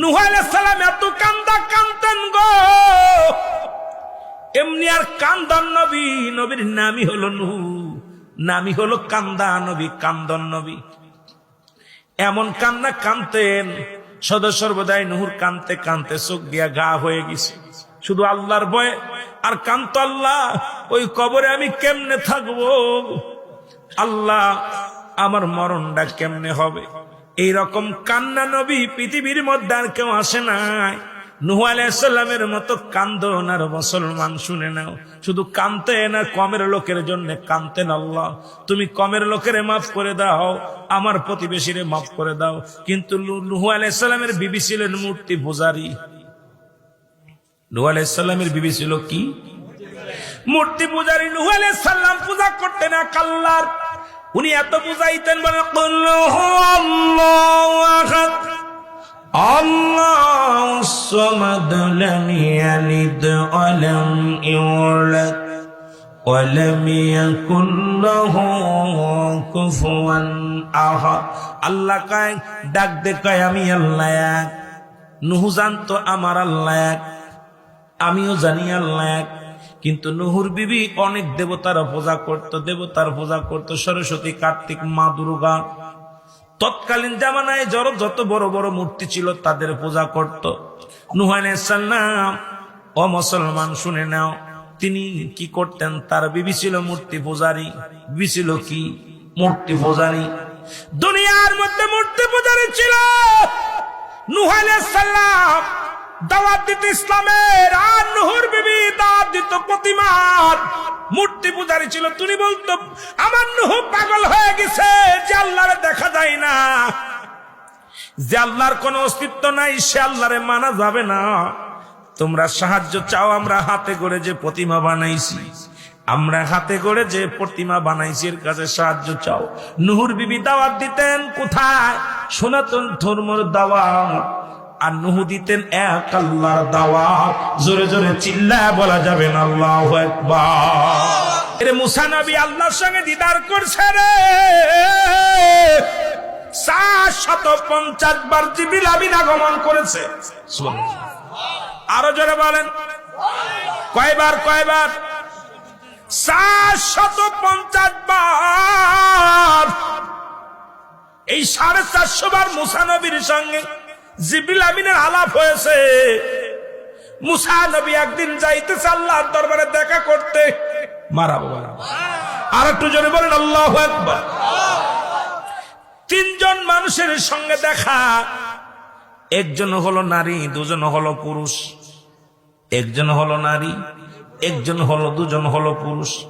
নুহাইল সালাম এত কান্দা কান্দেন গো। এমনি আর নবী, নবীর নামই হলো হলো কান্দা নবী, কান্দন নবী। এমন কান্না কানতেন নুহুর কানতে কানতে চোখ দিয়া গা হয়ে গেছে। শুধু আল্লাহর ভয়ে, আর কান্ত আল্লাহ, ওই কবরে আমি কেমনে থাকব? আল্লাহ, আমার মরণটা কেমনে হবে? এই রকম কান্না নবী পৃথিবীর মধ্যে আর কেউ আসে নাই। নুহু আলাইসাল্লামের মতো কান্দন আর মুসলমান, শুনে নাও। শুধু কানতেন আর কমের লোকের জন্য কানতেন আল্লাহ। তুমি কমের লোকের মাফ করে দাও, আমার প্রতিবেশীরে মাফ করে দাও। কিন্তু নুহু আলাইসাল্লামের বিবি ছিলেন মূর্তি পূজারী। নুহু আলাইসাল্লামের বিবি ছিল কি? মূর্তি পূজারী। নুহু আলাইসাল্লাম পূজা করতেন না কাল্লার উনি এত বুঝাইতেন বলে "কুল হুয়াল্লাহু আহাদ, আল্লাহু ডাক কয় আমি আল্লাহ এক। জানতো আমার আল্লাহ এক। আমিও জানি আল্লাহ এক। কিন্তু নুহুর বিবি অনেক দেবতার পূজা করত, দেবতার পূজা করত, সরস্বতী, কার্তিক, মা দুর্গা। তৎকালীন জামানায় যত যত বড় বড় মূর্তি ছিল তাদের পূজা করত। নুহান ও মুসলমান, শুনে নাও, তিনি কি করতেন? তার বিবি ছিল মূর্তি পূজারী। বিবি ছিল কি? মূর্তি পূজারী। দুনিয়ার মধ্যে মূর্তি পূজারী ছিল। নুহান সাল্লাম দাওয়াত দিত ইসলামের আর নুহুর বিবি দাওয়াত দিত প্রতিমার। মূর্তি পূজারী ছিল, তুমি বলতো, আমার নুহু পাগল হয়ে গেছে, যে দেখা যায় না। যে আল্লাহর কোনো অস্তিত্ব নাই, সে আল্লাহরে মানা যাবে না। তোমরা সাহায্য চাও, আমরা হাতে করে যে প্রতিমা বানাইছি। আমরা হাতে করে যে প্রতিমা বানাইছি, এর কাছে সাহায্য চাও। নুহুর বিবি দাওয়াত দিতেন কোথায়? সনাতন ধর্মর দাওয়াত। আর নুহু দিতেন এক আল্লাহর দাওয়াত। জোরে জোরে চিল্লা বলা যাবে না, আল্লাহ একবার মুসা নবী আল্লাহর সঙ্গে দিদার করছে রে। শত পঞ্চাশ বার জিবিল আবিন আগমন করেছে। আরও জোরে বলেন। কয়বার কয়বার? শত পঞ্চাশ এই সাড়ে চারশো বার মুসানবীর সঙ্গে জিবিল আমিনের আলাপ হয়েছে। মুসা নবী একদিন যাইতেছে আল্লাহর দরবারে দেখা করতে। মারা বাবা। আর একটু জোরে বলেন, আল্লাহ একবার তিনজন মানুষের সঙ্গে দেখা। একজন হলো নারী, দুজন হলো পুরুষ। একজন হলো নারী, একজন হলো, দুজন হলো পুরুষ।